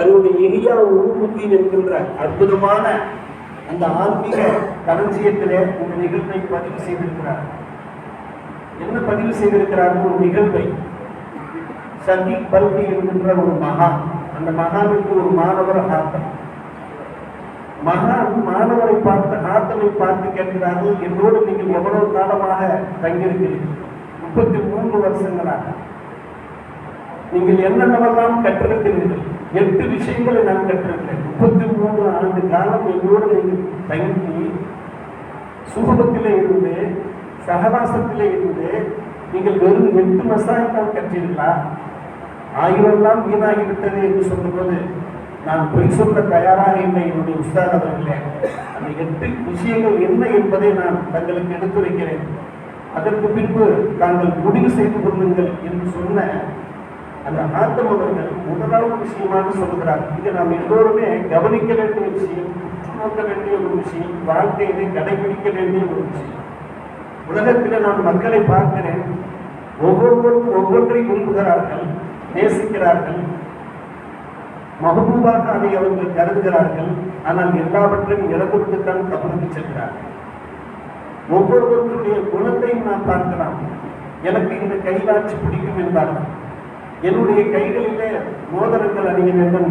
தன்னுடைய எரியா உருமுத்தீன் என்கின்ற அற்புதமான அந்த ஆன்மீக களஞ்சியத்திலே ஒரு நிகழ்வை பதிவு செய்திருக்கிறார். என்ன பதிவு செய்திருக்கிறார்? ஒரு நிகழ்வை. சதி பல்கி என்கின்ற ஒரு மகான் அந்த மகானுக்கு ஒரு மாணவர் ஹாத்தம். மகான் மாணவரை பார்த்து ஹாத்தமை பார்த்து கேட்கிறார்கள் என்னோடு நீங்கள் எவ்வளவு காலமாக தங்கியிருக்கிறீர்கள்? முப்பத்தி மூன்று வருஷங்களாக. நீங்கள் என்னென்னவெல்லாம் கற்றிருக்கிறீர்கள் எட்டு விஷயங்களை நான் கற்றிருக்கிறேன் முப்பத்தி மூன்று ஆண்டு காலம் என்னோடு நீங்கள் தங்கி சுகபத்திலே இருந்து சகவாசத்திலே இருந்து நீங்கள் வெறும் எட்டு மசாயம் தான் கற்றீர்களா? ஆயிரம்லாம் வீணாகிவிட்டது என்று சொல்லும்போது நான் பொய் சொல்ல தயாராக இல்லை என்னுடைய உஸ்தாத் அவர்களே. அந்த எட்டு விஷயங்கள் என்ன என்பதை நான் தங்களுக்கு எடுத்துரைக்கிறேன். அதற்கு பின்பு தாங்கள் முடிவு செய்து கொள்ளுங்கள் என்று சொன்ன அந்த ஆத்தம் அவர்கள் முதலாவது விஷயமாக சொல்கிறார் இது நாம் எல்லோருமே கவனிக்க வேண்டிய விஷயம் நோக்க வேண்டிய ஒரு விஷயம் வாழ்க்கையிலே கடைபிடிக்க வேண்டிய ஒரு விஷயம். உலகத்தில் நான் மக்களை பார்க்கிறேன். ஒவ்வொருவரும் ஒவ்வொன்றை விரும்புகிறார்கள் நேசிக்கிறார்கள். மகபூபாக அதை அவர்கள் கருதுகிறார்கள். ஆனால் எல்லாவற்றையும் இழந்துவிட்டுத்தான் கபருக்கு செல்கிறார்கள் ஒவ்வொருவருடைய குணத்தையும் நான் பார்க்கலாம். எனக்கு இந்த கைவாட்சி பிடிக்கும் என்பார்கள். என்னுடைய கைகளிலே மோதிரங்கள் அணிய வேண்டும்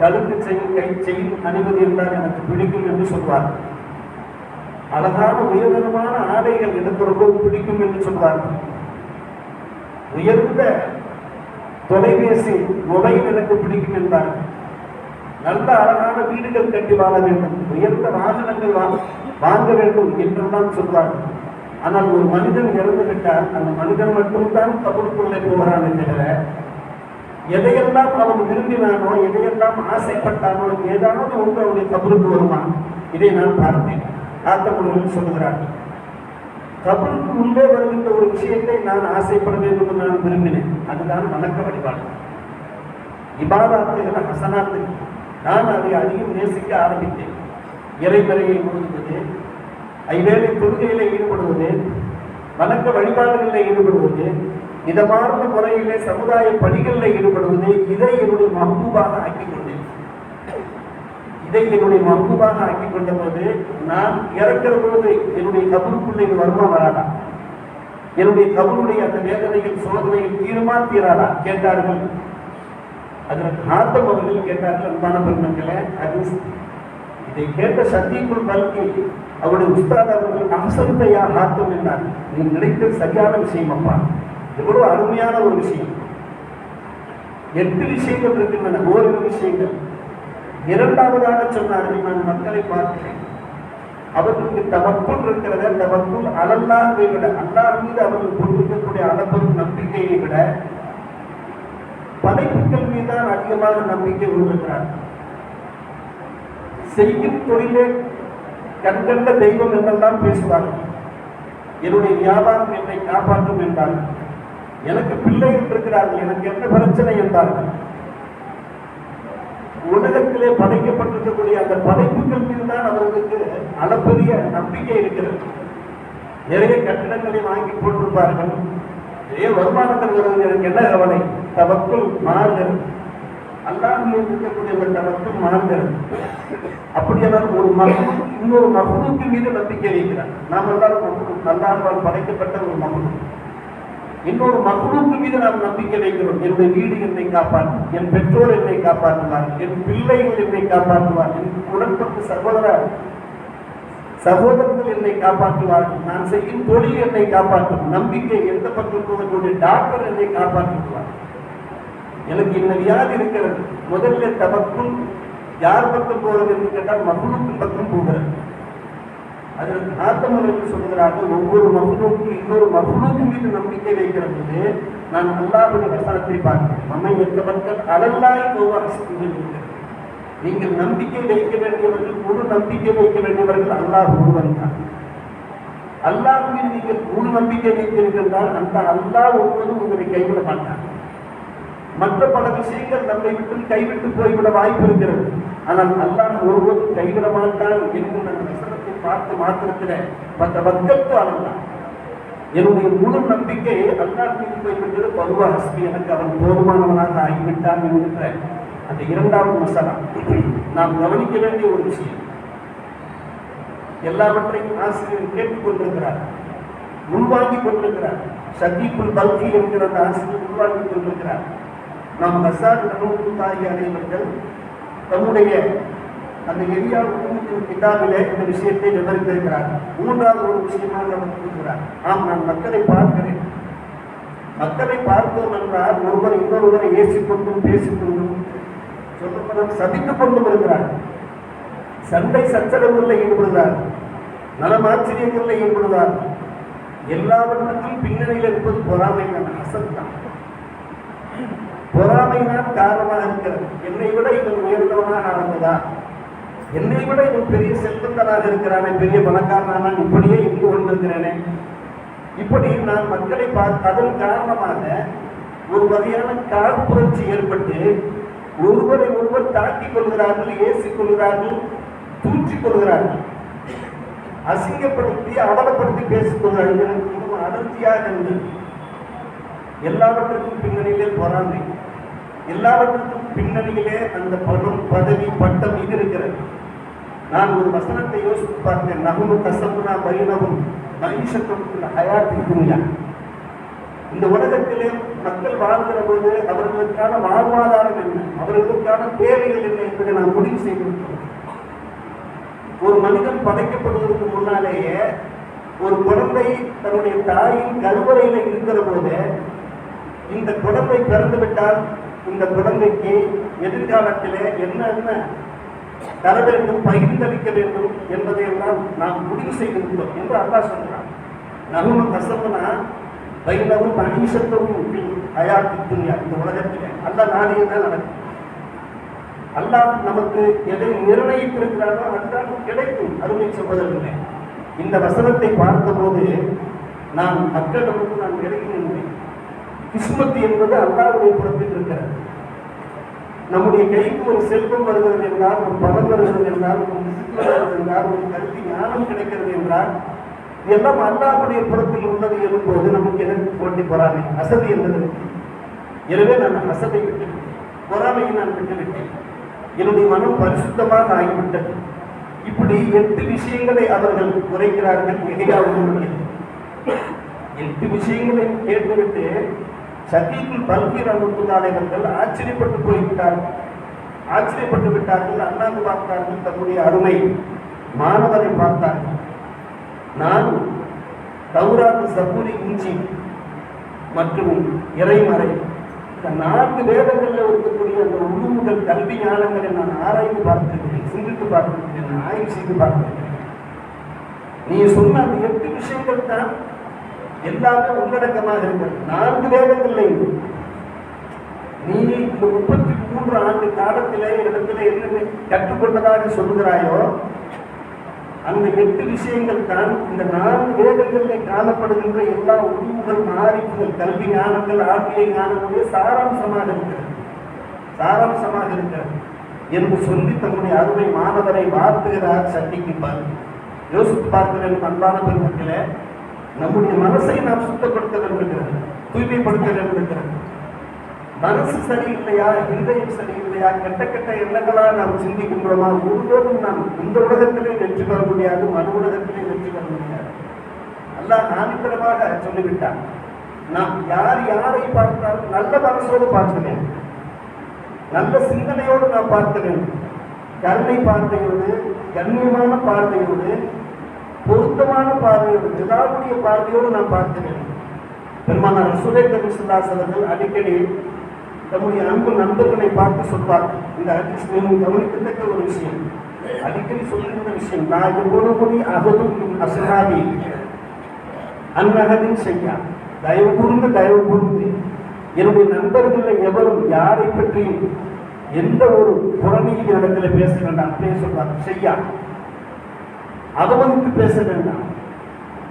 கழுத்து செயின் கை செயின் அணிவது என்றால் எனக்கு பிடிக்கும் என்று சொல்வார். அழகான உயர்தரமான ஆடைகள் எனக்கு ரொம்ப பிடிக்கும் என்று சொல்வார். உயர்ந்த தொலைபேசி மொபைல் எனக்கு பிடிக்கும் என்றார். நல்ல அழகான வீடுகள் கட்டி வாழ வேண்டும். உயர்ந்த வாகனங்கள் வாங்க வேண்டும் என்றெல்லாம் சொல்வார்கள் ஆனால் ஒரு மனிதன் இறந்து விட்டால் அந்த மனிதன் மட்டும்தான் கபருக்குள்ளே போகிறான் என்கிற எதையெல்லாம் அவன் விரும்பினானோ எதையெல்லாம் ஆசைப்பட்டானோ ஏதாவது ஒன்று அவனை கபருக்கு வருவான் இதை நான் பார்த்தேன். ஆத்தமுடன் சொல்லுகிறார்கள் கபருக்கு முன்பே வருகின்ற ஒரு விஷயத்தை நான் ஆசைப்பட வேண்டும் என்று நான் விரும்பினேன். அதுதான் வணக்க வழிபாடு. இபாதாத்துகள் ஹசனாத்து. நான் அதை அதிகம் நேசிக்க ஆரம்பித்தேன். இறைமறையை முழுகுவது ஐவேளை தொழுகையில் ஈடுபடுவது வணக்க வழிபாடுகளில் ஈடுபடுவது இதமார்ந்த முறையிலே சமுதாய பணிகளில் ஈடுபடுவது இதை என்னுடைய மகூபாக ஆக்கிக் கொண்டேன் இதை என்னுடைய மஹபூபாக ஆக்கிக் கொண்ட போது நான் இறக்கிற பொழுது என்னுடைய கபருக்குள்ளே வருமா வராதா? என்னுடைய கபருடைய அந்த வேதனைகள் சோதனையில் தீருமா தீராதா? கேட்டார்கள். அதற்கு ஆத்தம் அவர்கள் கேட்டார்கள் அன்பான பெருமக்களை அது இதை கேட்ட சத்தியக்குள் பல்கி அவருடைய உஸ்தாத் அவர்கள் அம்சத்தையா ஆத்தம் என்றார். நீ நினைத்தது சரியான விஷயம் அப்பா எவ்வளவு அருமையான ஒரு விஷயம். எட்டு விஷயங்கள் இருக்கின்றன ஓரிரு விஷயங்கள். இரண்டாவதாக சொன்னார்கள் நான் மக்களை பார்க்கிறேன். அவர்களுக்கு தவக்குள் இருக்கிறத தவக்குள் அலல்லாதை விட அல்லாஹ் மீது அவர்கள் கொண்டிருக்கக்கூடிய அளப்பெரும் நம்பிக்கையை விட படைப்புகள் மீதான் அதிகமாக நம்பிக்கை கொண்டிருக்கிறார் செய்யும் தொழிலே கண்கண்ட தெய்வம் என்றெல்லாம் பேசுவார்கள். என்னுடைய வியாபாரம் என்னை காப்பாற்றும் என்றார்கள். எனக்கு பிள்ளைகள் இருக்கிறார்கள் எனக்கு என்ன பிரச்சனை என்றார்கள்? உலகத்திலே படைக்கப்பட்டிருக்கக்கூடிய அந்த படைப்புகள் மீது தான் அவர்களுக்கு அளப்பரிய நம்பிக்கை இருக்கிறது. நிறைய கட்டிடங்களை வாங்கி போட்டிருப்பார்கள் நிறைய வருமானத்தில் வருவது எனக்கு என்ன கவலை? தவக்குள் மாறுதல் அல்லாமல் இருக்கக்கூடிய அந்த மாறுதல் அப்படி அவர் ஒரு மகனும் இன்னொரு மகனுக்கு மீது நம்பிக்கை வைக்கிறார். நாம் எல்லாரும் நல்லா படைக்கப்பட்ட ஒரு மகனும் இன்னொரு மகளுக்கு மீது நாம் நம்பிக்கை வைக்கிறோம். என்னுடைய வீடு என்னை காப்பாற்றும். என் பெற்றோர் என்னை காப்பாற்றுவார். என் பிள்ளைகள் என்னை காப்பாற்றுவார். என் உடன்பட்டு சகோதர சகோதரர்கள் என்னை காப்பாற்றுவார்கள். நான் செய்யும் தொழில் என்னை காப்பாற்றும். நம்பிக்கை எந்த பக்கம் போகக்கூடிய டாக்டர் என்னை காப்பாற்றுவார். எனக்கு இந்த வியாதி இருக்கிறது. முதல்ல தமக்கும் யார் பக்கம் போகிறது என்று கேட்டால் மகளுக்கும் பக்கம் போகிறது. அதில் என்று சொல்கிறார்கள் ஒவ்வொரு மகனுக்கும் இன்னொரு மகனுக்கு மீது நம்பிக்கை வைக்கிற போது நான் அல்லாஹுடைய வசனத்தை பார்க்கிறேன். நம்மை எத்தவர்கள் அலல்லாய் நீங்கள் நம்பிக்கை வைக்க வேண்டியவர்கள் முழு நம்பிக்கை வைக்க வேண்டியவர்கள் அல்லாஹ் ஒருவன் தான். அல்லாஹ் நீங்கள் முழு நம்பிக்கை வைத்திருக்கின்றால் அந்த அல்லாஹ் ஒருவரும் உங்களை கைவிட மாட்டார் மற்ற பல விஷயங்கள் நம்மை விட்டு கைவிட்டு போய்விட வாய்ப்பு இருக்கிறது. ஆனால் அல்லாஹ் ஒருவரும் கைவிட மாட்டான் என்று நான் பார்த்த மாத்திரத்துல மற்ற மக்களுக்கு அல்லாஹ் என்னுடைய முழு நம்பிக்கை அல்லாஹ் மீது போய்விட்டது பருவ ஹஸ்தி எனக்கு அவன் போதுமானவனாக ஆகிவிட்டான் என்கிற அந்த இரண்டாவது மசாலா. நாம் கவனிக்க வேண்டிய ஒரு விஷயம். எல்லாவற்றையும் ஆசிரியர் கேட்டுக்கொண்டிருக்கிறார். உள்வாங்கிக் கொண்டிருக்கிறார். சதீக்குள் பல்கி என்கிற அந்த ஆசிரியர் உள்வாங்கிக் கொண்டிருக்கிறார். நாம் மசால் தாய் அனைவர்கள் தன்னுடைய அந்த எரியா உலகத்தின் கிதாபிலே இந்த விஷயத்தை விவரித்திருக்கிறார். மூன்றாவது ஒரு விஷயமாக அவர் கூறுகிறார் ஆம் நான் மக்களை பார்க்கிறேன். மக்களை பார்த்தோம் என்றால் ஒருவர் இன்னொருவரை ஏசிக்கொண்டும் பேசிக்கொண்டும் சொல்லப்படும் சந்தித்துக் கொண்டும் இருக்கிறார். சண்டை சச்சரவுகளில் ஈடுபடுகிறார். நலமாச்சரியங்களில் ஈடுபடுகிறார். எல்லாவற்றுக்கும் பின்னணியில் இருப்பது பொறாமை தான் அசல் தான். பொறாமை தான் காரணமாக இருக்கிறது. என்னை விட இவன் உயர்ந்தவனாக நடந்ததா என்னை விட இவன் பெரிய செல்வந்தனாக இருக்கிறானே பெரிய பணக்காரனான இப்படியே இருந்து கொண்டிருக்கிறேனே. இப்படி நான் மக்களை பார்த்து அதன் காரணமாக ஒரு வகையான காழ்ப்புணர்ச்சி ஏற்பட்டு ஒருவரை ஒருவர் தாக்கிக் கொள்கிறார்கள் ஏசிக் கொள்கிறார்கள் தூற்றிக் கொள்கிறார்கள். அசிங்கப்படுத்தி அவலப்படுத்தி பேசிக் கொள்கிறார்கள். எனக்கு மிகவும் அடர்த்தியாக இருந்தது. எல்லாவற்றுக்கும் பின்னணியிலே பொறாமை எல்லாவற்றுக்கும் பின்னணியிலே அந்த பணம் பதவி பட்டம் இது இருக்கிறது. நான் ஒரு வசனத்தை யோசித்து பார்த்தேன். நகுனு கசமுனா பைனவும் மகிஷத்தும் ஹயாத்தி துணியா இந்த உலகத்திலே மக்கள் வாழ்கிற போது அவர்களுக்கான வாழ்வாதாரம் என்ன? அவர்களுக்கான தேவைகள் என்ன என்பதை நாம் முடிவு செய்திருக்கிறோம் ஒரு மனிதன் படைக்கப்படுவதற்கு முன்னாலேயே ஒரு குழந்தை தன்னுடைய தாயின் கருவறையில் இருக்கிற போது இந்த குழந்தை பிறந்துவிட்டால் இந்த குழந்தைக்கு எதிர்காலத்திலே என்ன என்ன தர வேண்டும் பகிர்ந்தளிக்க வேண்டும் என்பதை எல்லாம் நாம் முடிவு செய்திருக்கிறோம் என்று அல்லா சொல்கிறான் நகும கசப்புனா வைணவும் அனீசத்தும் அயாத்தி துன்யா இந்த உலகத்தில். அல்ல நாளையே தான் நடக்கும். அல்லாஹ் நமக்கு எதை நிர்ணயித்திருக்கிறாரோ அதுதான் கிடைக்கும் அருமை சகோதரர்களே. இந்த வசனத்தை பார்த்தபோது நான் மக்களிடமும் நான் விலகி நின்றேன். கிஸ்மத் என்பது அல்லாஹ்வுடைய புறத்தில் இருக்கிறது. நம்முடைய கைக்கு ஒரு செல்வம் வருகிறது என்றால் ஒரு பணம் வருகிறது என்றால் ஒரு ரிசிப்ட் வருகிறது என்றால் ஒரு கருத்து ஞானம் கிடைக்கிறது என்றால் எல்லாம் அல்லாஹ்வுடைய புறத்தில் உள்ளது எழும்போது நமக்கு எதற்கு போட்டி பொறாமை அசதி என்பது எனவே நான் அசதை விட்டுவிட்டேன். பொறாமையை நான் விட்டுவிட்டேன். என்னுடைய மனம் பரிசுத்தமாக ஆகிவிட்டது. இப்படி எட்டு விஷயங்களை அவர்கள் குறைக்கிறார்கள் மிகையாவது எட்டு விஷயங்களை கேட்டுவிட்டு சதீக்குள் பல்கீர் அனுப்புதாலைவர்கள் ஆச்சரியப்பட்டு போய்விட்டார்கள் ஆச்சரியப்பட்டு விட்டார்கள். அண்ணாந்து பார்த்தார்கள். தன்னுடைய அருமை மாணவரை பார்த்தார்கள். நான் தௌராத்து சபூரி இஞ்சி மற்றும் இறைமறை. இந்த நான்கு வேதங்களில் இருக்கக்கூடிய அந்த உருவுகள் கல்வி ஞானங்களை நான் ஆராய்ந்து பார்த்திருக்கிறேன் சிந்தித்து பார்த்திருக்கிறேன் ஆய்வு செய்து பார்த்திருக்கிறேன். நீ சொன்ன அந்த எட்டு விஷயங்கள் தான் எல்லாமே உள்ளடக்கமாக இருக்கிறது நான்கு வேதங்களில் நீ இந்த முப்பத்தி மூன்று ஆண்டு காலத்திலே இடத்துல என்ன கற்றுக்கொண்டதாக சொல்கிறாயோ அந்த எட்டு விஷயங்கள் தான் இந்த நான்கு வேதங்களில் காணப்படுகின்ற எல்லா உரிவுகள் மாறிப்புகள் கல்வி ஞானங்கள் ஆகிய ஞானங்களுடைய சாராம்சமாக இருக்கிறது. சாராம்சமாக இருக்கிறது. என்று சொல்லி தன்னுடைய அருமை மாணவரை வாழ்த்துகிறார் சட்டிக்கு பார்த்து யோசித்து பார்க்கிறேன் அன்பான பெருமக்களை நம்முடைய மனசை நாம் சுத்தப்படுத்த விரும்புகிறோம் தூய்மைப்படுத்த விரும்புகிறோம் மனசு சரியில்லையா இருதயம் சரியில்லையா கெட்ட கெட்ட எண்ணங்களா நாம் சிந்திக்கின்றோமா? ஒருபோதும் நாம் இந்த உலகத்திலே வெற்றி பெற முடியாது மறு உலகத்திலே வெற்றி பெற முடியாது. அல்லாஹ் ஆணித்தரமாக சொல்லிவிட்டான். நாம் யார் யாரை பார்த்தாலும் நல்ல மனசோடு பார்க்க வேண்டும். நல்ல சிந்தனையோடு நாம் பார்க்க வேண்டும். கருணை பார்வையோடு கண்ணியமான பார்வையோடு பொருத்தமான பார்வையோடு ஜிதாவுடைய பார்வையோடு நாம் பார்க்க பெருமானார் ரசூலை கருசுல்லாஸ் அடிக்கடி தம்முடைய அன்பு நண்பர்களை பார்த்து சொல்வார் இந்த ஹதீஸ் மிகவும் கவனிக்கத்தக்க ஒரு விஷயம். அடிக்கடி சொல்லுகின்ற விஷயம் நான் எவ்வளவு அகதும் அசராதி அந்நகதின் செய்யா. தயவு கூர்ந்து தயவு கூர்ந்து. என்னுடைய நண்பர்களில் எவரும் யாரை பற்றியும் எந்த ஒரு புறணியில் இடத்துல பேச வேண்டாம் அப்படியே செய்யா. அவமதித்து பேச வேண்டாம்.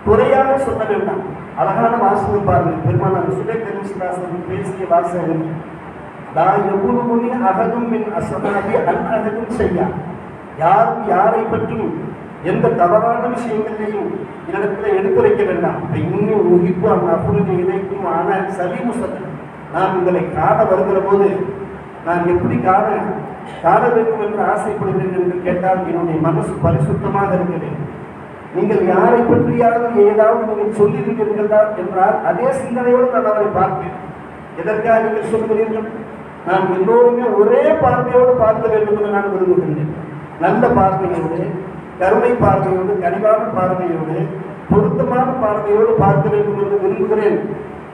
குறையாக சொல்ல வேண்டாம். அழகான வாசகம் பாருங்கள். பெருமானார் சுலை பேசிய வாசகம். நான் எவ்வளவு அகதும் மின் அசனாதி அன் அகதும் செய்யா. யாரும் யாரை பற்றியும் எந்த தவறான விஷயங்களையும் இடத்துல எடுத்துரைக்க வேண்டாம். இன்னும் உகிப்பு அந்த அப்புறம் இணைக்கும் ஆன சலீமு நான் நாம் உங்களை காண வருகிற போது நான் எப்படி காண காண வேண்டும் என்று ஆசைப்படுகிறேன் என்று கேட்டால் என்னுடைய மனசு பரிசுத்தமாக இருக்கிறது. நீங்கள் யாரை பற்றியாவது ஏதாவது நீங்கள் சொல்லியிருக்கிறீர்களா என்றால் அதே சிந்தனையோடு நான் அவரை பார்ப்பேன். எதற்காக நீங்கள் சொல்கிறீர்கள் நான் எல்லோருமே ஒரே பார்வையோடு பார்க்க வேண்டும் என்று நான் விரும்புகின்றேன். நல்ல பார்வையோடு கருணை பார்வையோடு கனிவான பார்வையோடு பொருத்தமான பார்வையோடு பார்க்க வேண்டும் என்று விரும்புகிறேன்.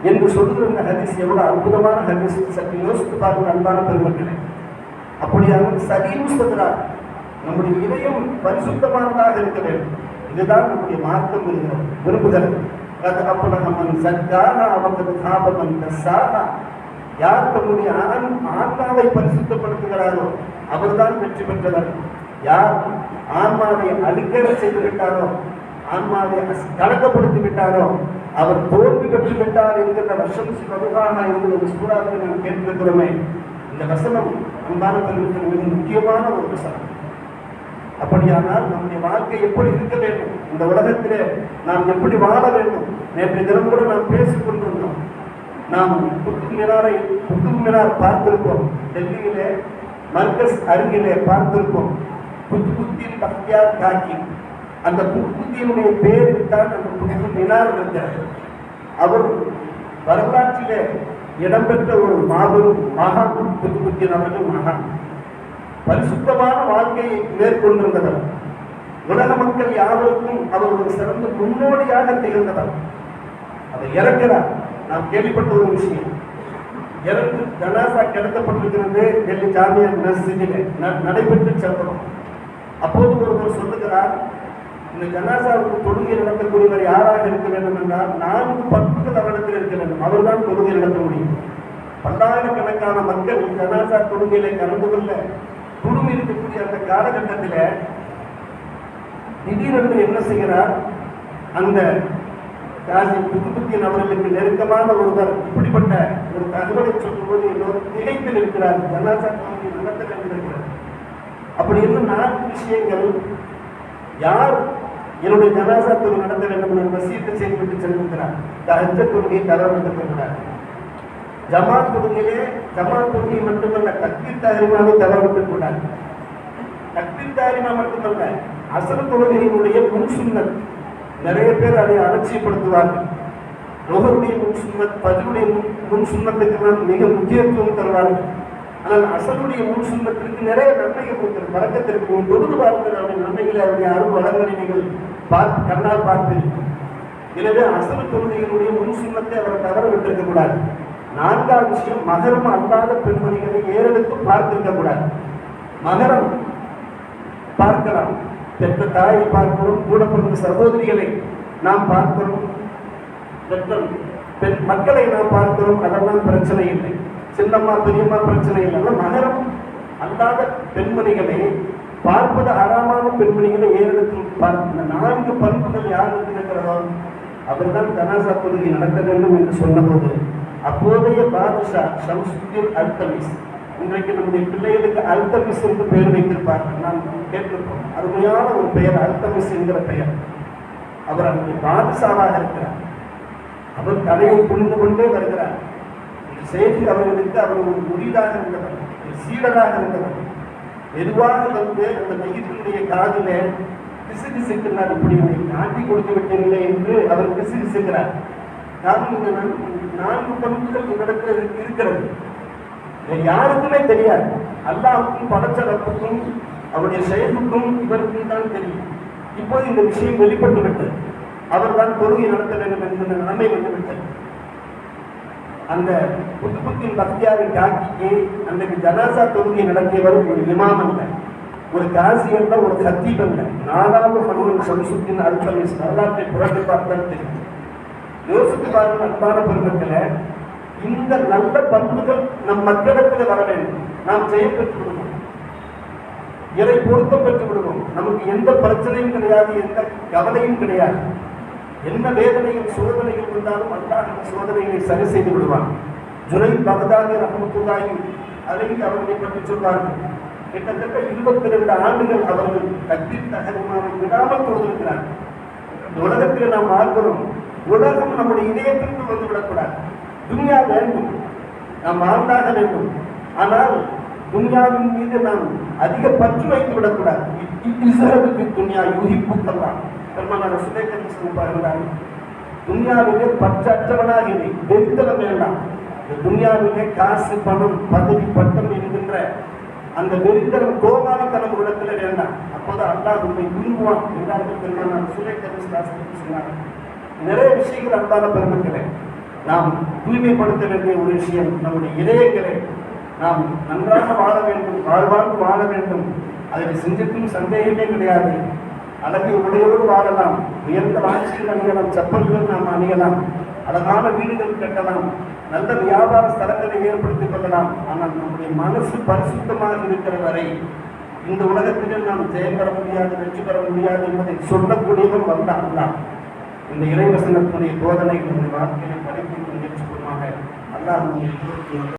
என்று சொல்கிற இந்த ஹதீஸ் எவ்வளவு அற்புதமான ஹதீஸ். சற்று யோசித்து பார்க்கும் அன்பான பெருமக்களே அப்படியாக சதீம் சொல்கிறார் நம்முடைய இதயம் பரிசுத்தமானதாக இருக்க வேண்டும். இதுதான் நம்முடைய மார்க்கம் இருக்கிறது விரும்புகிறது அது அப்படகமன் சத்தாக அவரது காபமன் தஸ்ஸாகா யார் தம்முடைய ஆன்மாவை பரிசுத்தப்படுத்துகிறாரோ அவர்தான் வெற்றி பெற்றவர். யார் ஆன்மாவை அழுக்கற செய்து விட்டாரோ ஆன்மாவை கலக்கப்படுத்தி விட்டாரோ அவர் தோல்வி பெற்று விட்டார் என்கிற வசம் வலுவாக என்கிற சூறாவில் நாம் கேட்டிருக்கிறோமே. இந்த வசனம் அன்பான பெருமக்கள் மிக முக்கியமான ஒரு வசனம். அப்படியானால் நம்முடைய வாழ்க்கை எப்படி இருக்க வேண்டும்? இந்த உலகத்திலே நாம் எப்படி வாழ வேண்டும்? நேற்று தினம் கூட நாம் பேசிக் கொண்டிருந்தோம். நாம் குத்துப் மினாரை குத்துப் மினார் பார்த்திருப்போம். டெல்லியிலே மர்கஸ் அருகிலே பார்த்திருப்போம். குத்துபுத்தின் பக்தியார் காக்கி. அந்த குத்துபுத்தியினுடைய பேரில் தான் அந்த குத்துப் மினார் வந்தார். அவர் வரலாற்றிலே இடம்பெற்ற ஒரு மாபெரும் மகான் குத்துபுத்தின் அவர்கள் மகான். பரிசுத்தமான வாழ்க்கையை மேற்கொண்டிருந்தவர். உலக மக்கள் யாவருக்கும் அவர் ஒரு சிறந்த முன்னோடியாக திகழ்ந்தவர். அதை இறக்கிறார் நாம் கேள்விப்பட்ட ஒரு விஷயம். இறந்து ஜனாசா கிடத்தப்பட்டிருக்கிறது டெல்லி ஜாமியர் மஸ்ஜிதிலே ந- நடைபெற்று சென்றோம் அப்போது ஒருவர் சொல்லுகிறார் இந்த ஜனாசாவுக்கு தொழுகை நடத்தக்கூடியவர் யாராக இருக்க வேண்டும் என்றால் நான்கு பத்துகள் அவரிடத்தில் இருக்க வேண்டும். அவர்தான் தொழுகை நடத்த முடியும். பல்லாயிரக்கணக்கான மக்கள் ஜனாசா தொழுகையில கலந்து கொள்ள குடும்பம் இருக்கக்கூடிய அந்த காலகட்டத்தில் திடீரென்று என்ன செய்கிறார்? அந்த காசி புதுப்புத்தியன் அவர்களுக்கு நெருக்கமான ஒருவர் இப்படிப்பட்ட ஒரு தகவலை சொல்லும்போது எல்லோரும் திகைப்பில் இருக்கிறார் ஜனாசா தொழுகை நடத்த கண்டிருக்கிறார் அப்படி இன்னும் நான்கு விஷயங்கள் யார் என்னுடைய ஜனாசா தொழில் நடத்த வேண்டும் என்று வசியத்தை செயல்பட்டு செல்கின்றார் தஹஜ தொழுகையை தவறவிட்டுகிறார் ஜமாத் தொழுகையிலே ஜமாத் தொழுகை மட்டுமல்ல தக்பீர் தாரிமாவை தவறவிட்டுக் கூடாது தக்பீர் தாரிமா மட்டுமல்ல அசல் தொழுகையினுடைய முன் நிறைய பேர் அதை அலட்சியப்படுத்துவார்கள். ரோகருடைய முன் சுண்ணத் பதிலுடைய முன் முன் சுண்ணத்துக்கு மிக முக்கியத்துவம் தருவார்கள். ஆனால் அசலுடைய முன் சுண்ணத்திற்கு நிறைய நன்மைகள் இருக்கிறது வழக்கத்திற்கு தொழுது பார்த்து நம்முடைய நன்மைகளை அவருடைய அருள் வளங்களை நீங்கள் பார்த்து கண்ணால் பார்த்து. எனவே அசல் தொழுதிகளுடைய முன் சுண்ணத்தை அவர் தவற விட்டிருக்க கூடாது. நான்காவது விஷயம் மகரம் அல்லாத பெண்மணிகளை ஏறெடுத்து பார்த்திருக்க கூடாது. மகரம் பார்க்கலாம். பெற்ற தாயை பார்க்கிறோம் கூட பிறந்த சகோதரிகளை நாம் பார்க்கிறோம். பெற்ற பெண் மக்களை நாம் பார்க்கிறோம் அதெல்லாம் பிரச்சனை இல்லை. சின்னம்மா பெரியம்மா பிரச்சனை இல்லை. மகரம் அல்லாத பெண்மணிகளை பார்ப்பது அறாமான பெண்மணிகளை ஏறெடுத்து பார்க்க நான்கு பண்புகள் யாருக்கு இருக்கிறதோ அவர்தான் தனாசா தொழுகை நடத்த வேண்டும் என்று சொன்னபோது அப்போதைய பாதுஷா ஷம்சுத்தீன் அல்தமிஸ் இன்றைக்கு நம்முடைய பிள்ளைகளுக்கு அல்தமிஸ் என்று பெயர் வைத்திருப்பார்கள். நான் கேட்டிருப்போம். அருமையான ஒரு பெயர் அல்தமிஸ் என்கிற பெயர். அவர் அங்கே பாதுஷாவாக இருக்கிறார். அவர் கதையை புரிந்து கொண்டே வருகிறார். செய்தி அவர்களுக்கு அவர் ஒரு முறிதாக இருந்தவர் ஒரு சீடராக இருந்தவர் மெதுவாக வந்து அந்த மையத்தினுடைய காதில பிசு பிசுக்கிறார் இப்படி என்னை காட்டி கொடுத்து விட்டீர்களே என்று அவர் பிசு பிசுக்கிறார் காரணம் இந்த நான்கு பண்புகள் இவ்விடத்தில் இருக்கிறது. யாருக்குமே தெரியாது. அல்லாவுக்கும் படைச்ச ரப்புக்கும் அவருடைய செயலுக்கும் இவருக்கும் தான் தெரியும். இப்போது இந்த விஷயம் வெளிப்பட்டு விட்டது அவர் தான் தொழுகை நடத்த வேண்டும் என்ற நிலைமை வந்துவிட்டது. அந்த புத்துப்புத்தின் பக்தியாரின் காக்கிக்கு அன்றைக்கு ஜனாசா தொகுதியை நடத்தியவர் ஒரு இமாம் அல்ல. ஒரு காசி அல்ல ஒரு கத்தீப் அல்ல. நாலாவது மனிதன் சம்சுத்தின் அல்பல் வரலாற்றை புரட்டி பார்த்தால் தெரியும். யோசித்து பாருங்கள் அன்பான பெருமக்களை இந்த நல்ல பண்புகள் நம் மக்களிடத்தில் வர வேண்டும். நாம் ஜெயம் பெற்று விடுவோம் இதை பொருத்தம் பெற்று விடுவோம் நமக்கு எந்த பிரச்சனையும் கிடையாது எந்த கவலையும் கிடையாது. என்ன வேதனையும் சோதனைகள் இருந்தாலும் அல்லாஹ் அந்த சோதனைகளை சரி செய்து விடுவான். ஜுனை பகதாதி ரஹமத்துல்லாஹி அலைஹி அவர்களை பற்றி சொன்னார்கள். கிட்டத்தட்ட இருபத்தி ரெண்டு ஆண்டுகள் அவர்கள் தக்பீர் தகருமாவை விடாமல் தொழுதிருக்கிறார் உலகத்தில் நாம் வாழ்கிறோம். உலகம் நம்முடைய இதயத்திற்கு வந்து விடக்கூடாது துன்யா வேண்டும் நாம் வாழ்ந்தாக வேண்டும். ஆனால் துன்யாவின் மீது நாம் அதிக பற்று வைத்து விடக்கூடாது இஸ்ரேலுக்கு துன்யா யூகிப்புக்கெல்லாம் பெருமானார் சுதேகர் பாருங்கள் துன்யாவிலே பற்றற்றவனாக இரு வெறித்தனம் வேண்டாம். இந்த துன்யாவிலே காசு பணம் பதவி பட்டம் என்கின்ற அந்த வெறித்தனம் கோபாலத்தனம் இடத்துல வேண்டாம். அப்போதான் அல்லாஹ் உண்மை விரும்புவான் என்றார்கள் பெருமானார் சுதேகர் சொன்னார் நிறைய விஷயங்கள் அன்பான பெருமக்களே நாம் தூய்மைப்படுத்த வேண்டிய ஒரு விஷயம் நம்முடைய இதயங்களை நாம் நன்றாக வாழ வேண்டும் வாழ்வாங்கு வாழ வேண்டும். அதில் செஞ்சிருக்கும் சந்தேகமே கிடையாது. அழகிய உடையோடு வாழலாம். உயர்ந்த ஆட்சியில் அணியலாம். செப்பல்கள் நாம் அணியலாம். அழகான வீடுகள் கட்டலாம். நல்ல வியாபார ஸ்தலங்களை ஏற்படுத்திக் கொள்ளலாம். ஆனால் நம்முடைய மனசு பரிசுத்தமாக இருக்கிற வரை இந்த உலகத்திலே நாம் செயல்பட முடியாது வெற்றி பெற முடியாது என்பதை சொல்லக்கூடியவன் வந்தான். இந்த இறைவசனத்தினுடைய போதனை நம்முடைய வாழ்க்கையை படிப்பித்து முயற்சி கொள்வாங்க அல்லாஹ்